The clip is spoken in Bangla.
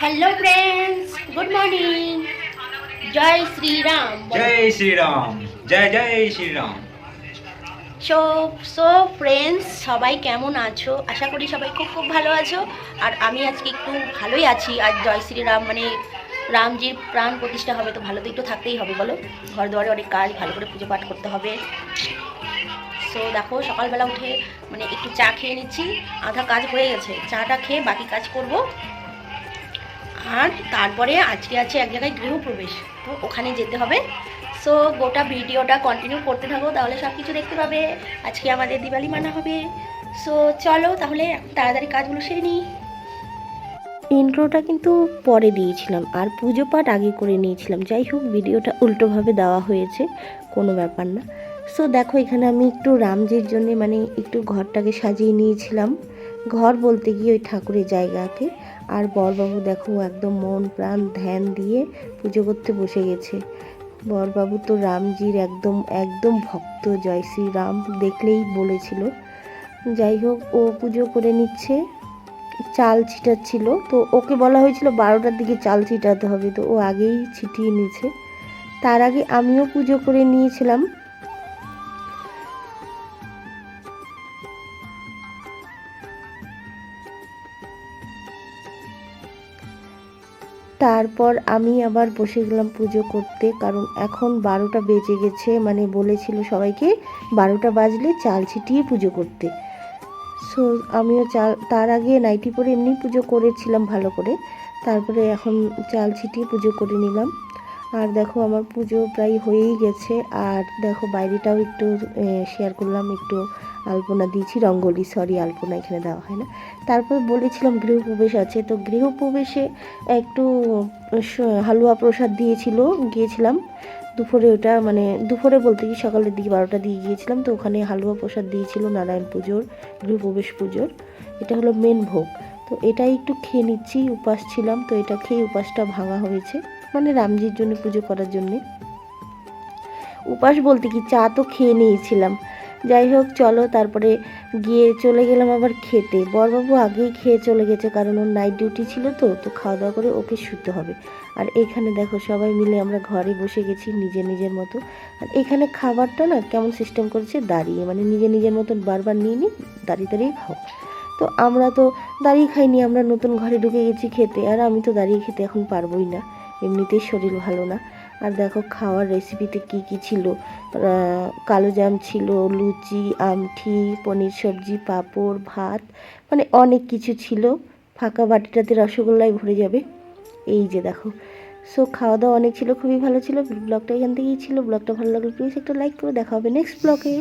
হ্যালো ফ্রেন্ডস গুড মর্নিং জয় শ্রীরাম জয় শ্রীরাম জয় জয় শ্রীরাম সো সো ফ্রেন্ডস সবাই কেমন আছো? আশা করি সবাই খুব খুব ভালো আছো। আর আমি আজকে একটু ভালোই আছি। আর জয় শ্রীরাম মানে রামজির প্রাণ প্রতিষ্ঠা হবে তো ভালো তো একটু থাকতেই হবে বলো? ঘর দুয়ারে অনেক কাজ ভালো করে পুজো পাঠ করতে হবে। সো দেখো সকালবেলা উঠে মানে একটু চা খেয়ে নিচ্ছি। আধা কাজ হয়ে গেছে। চাটা খেয়ে বাকি কাজ করব। আর তারপরে আজকে আছে এক জায়গায় গৃহপ্রবেশ। তো ওখানে যেতে হবে। সো গোটা ভিডিওটা কন্টিনিউ করতে থাকো, তাহলে সব কিছু দেখতে পাবে। আজকে আমাদের দিওয়ালি মানা হবে। সো চলো তাহলে তাড়াতাড়ি কাজগুলো সেরে নিই। ইন্ট্রোটা কিন্তু পরে দিয়েছিলাম, আর পুজো পাঠ আগে করে নিয়েছিলাম। যাই হোক, ভিডিওটা উল্টোভাবে দেওয়া হয়েছে, কোনো ব্যাপার না। সো দেখো এখানে আমি একটু রামজির জন্য মানে একটু ঘরটাকে সাজিয়ে নিয়েছিলাম। ঘর বলতে গিয়ে ওই ঠাকুরের জায়গাকে। আর বরবাবু দেখো, একদম মন প্রাণ ধ্যান দিয়ে পুজো করতে বসে গেছে। বরবাবু তো রামজির একদম একদম ভক্ত, জয় শ্রীরাম দেখলেই বলেছিল। যাই হোক, ও পুজো করে নিচ্ছে। চাল ছিটাচ্ছিল, তো ওকে বলা হয়েছিল বারোটার দিকে চাল ছিটাতে হবে, তো ও আগেই ছিটিয়ে নিয়েছে। তার আগে আমিও পুজো করে নিয়েছিলাম। তারপর আমি আবার বসে গেলাম পুজো করতে, কারণ এখন বারোটা বেজে গেছে মানে বলেছিল সবাইকে বারোটা বাজলে চাল ছিটিয়ে পুজো করতে। সো আমিও চাল, তার আগে নাইটি পরে এমনি পুজো করেছিলাম ভালো করে, তারপরে এখন চাল ছিটিয়ে পুজো করে নিলাম। আর দেখো আমার পুজো প্রায় হয়েই গেছে। আর দেখো বাইরেটাও একটু শেয়ার করলাম, একটু আলপনা দিয়েছি, রঙ্গোলি সরি আলপনা এখানে দেওয়া হয় না। তারপর বলেছিলাম গৃহপ্রবেশ আছে, তো গৃহপ্রবেশে একটু হালুয়া প্রসাদ দিয়েছিল, গিয়েছিলাম। দুপুরে ওটা মানে দুপুরে বলতে কি সকালের দিকে বারোটা দিয়ে গিয়েছিলাম, তো ওখানে হালুয়া প্রসাদ দিয়েছিল, নারায়ণ পুজোর, গৃহপ্রবেশ পুজোর। এটা হলো মেন ভোগ। তো এটাই একটু খেয়ে নিচ্ছি, উপাস ছিলাম, তো এটা খেয়ে উপাসটা ভাঙা হয়েছে। মানে রামজির জন্য পুজো করার জন্যে। উপাস বলতে কি, চা তো খেয়ে নিয়েছিলাম। যাই হোক, চলো, তারপরে গিয়ে চলে গেলাম আবার খেতে। বরবাবু আগেই খেয়ে চলে গেছে, কারণ ওর নাইট ডিউটি ছিল তো তো খাওয়া দাওয়া করে ওকে শুতে হবে। আর এখানে দেখো, সবাই মিলে আমরা ঘরে বসে গেছি নিজের নিজের মতো। আর এখানে খাবারটা না কেমন সিস্টেম করেছে? দাঁড়িয়ে মানে নিজের নিজের মতন বারবার নিয়ে নিই দাঁড়িয়ে দাঁড়িয়ে খাও। তো আমরা তো দাঁড়িয়ে খাইনি, আমরা নতুন ঘরে ঢুকে গেছি খেতে, আর আমি তো দাঁড়িয়ে খেতে এখন পারবোই না। এমনিতেই শরীর ভালো না। আর দেখো খাওয়ার রেসিপিতে কি কি ছিল? কালো জাম ছিল, লুচি, আমঠি, পনির সবজি, পাঁপড়, ভাত মানে অনেক কিছু ছিল। ফাঁকা বাটিটাতে রসগোল্লায় ভরে যাবে। এই যে দেখো। সো খাওয়া দাওয়া অনেক ছিল, খুবই ভালো ছিল। ব্লগটা এখান থেকেই ছিল। ব্লগটা ভালো লাগলে প্লিজ একটা লাইক করে দেখা হবে নেক্সট ব্লগে